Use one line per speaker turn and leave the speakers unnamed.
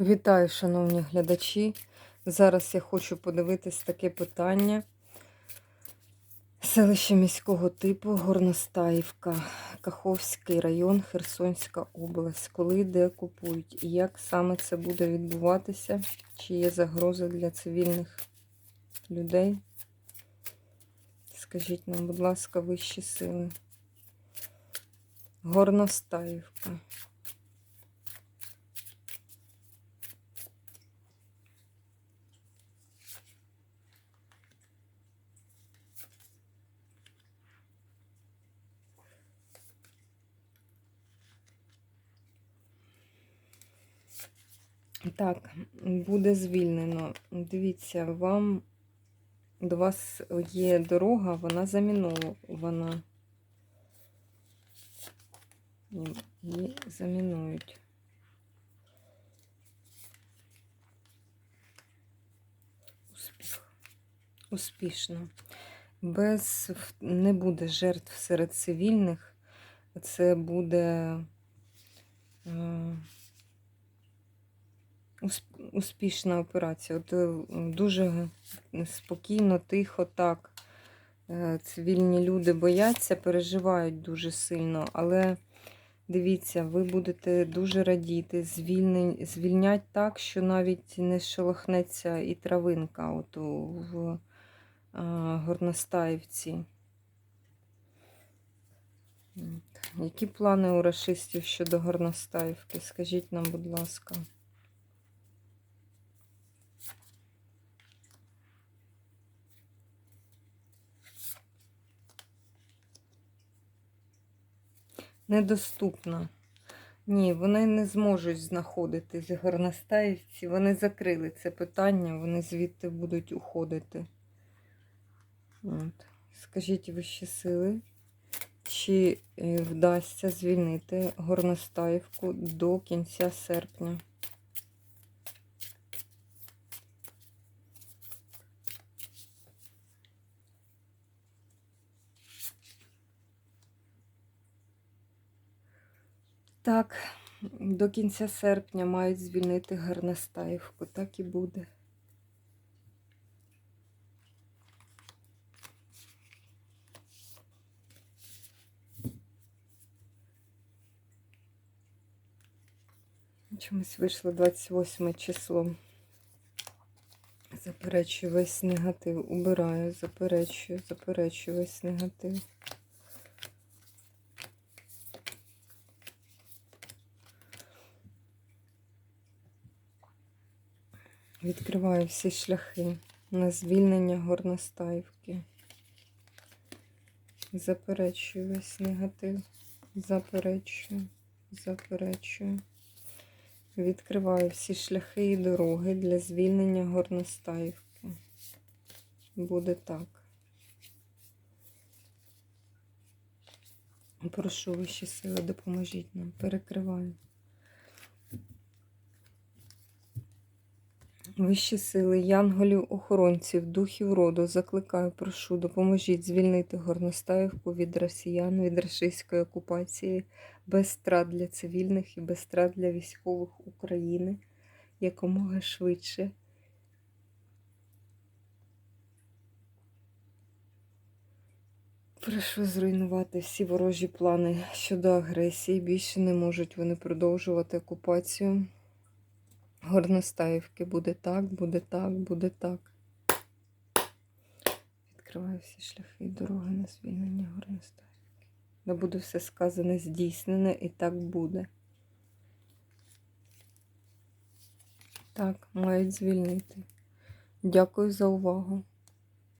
Вітаю, шановні глядачі. Зараз я хочу подивитись таке питання. Селище міського типу Горностаївка, Каховський район, Херсонська область. Коли де купують і як саме це буде відбуватися? Чи є загрози для цивільних людей? Скажіть нам, будь ласка, вищі сили. Горностаївка. Так, буде звільнено. Дивіться, вам до вас є дорога, вона замінована. Її замінують. Успіх. Успішно. Без не буде жертв серед цивільних. Це буде. Е, успішна операція. От е, Дуже спокійно, тихо, так. Е, цивільні люди бояться, переживають дуже сильно, але дивіться, ви будете дуже радіти, звільнень, звільнять так, що навіть не шелохнеться і травинка от в Горностаївці. Які плани у расистів щодо Горностаївки? Скажіть нам, будь ласка. Недоступна. Ні, вони не зможуть знаходитись горностаївці. Вони закрили це питання, вони звідти будуть уходити. От. Скажіть вищі сили, чи е, вдасться звільнити горностаївку до кінця серпня? Так, до кінця серпня мають звільнити Гарнастаївку. Так і буде. Чомусь вийшло 28 число. Заперечую весь негатив. Убираю, заперечую, заперечую весь негатив. Відкриваю всі шляхи на звільнення горностаївки. Заперечую весь негатив. Заперечую, заперечую. Відкриваю всі шляхи і дороги для звільнення горностаївки. Буде так. Прошу вищі сили, допоможіть нам. Перекриваю. Вищі сили, янголів, охоронців, духів роду, закликаю, прошу, допоможіть звільнити Горностаївку від росіян, від рашистської окупації, без страт для цивільних і без страт для військових України якомога швидше. Прошу зруйнувати всі ворожі плани щодо агресії. Більше не можуть вони продовжувати окупацію. Горностаївки буде так, буде так, буде так. Відкриваю всі шляхи і дороги на звільнення Горностаївки. Не буде все сказане, здійснене і так буде. Так, мають звільнити. Дякую за увагу.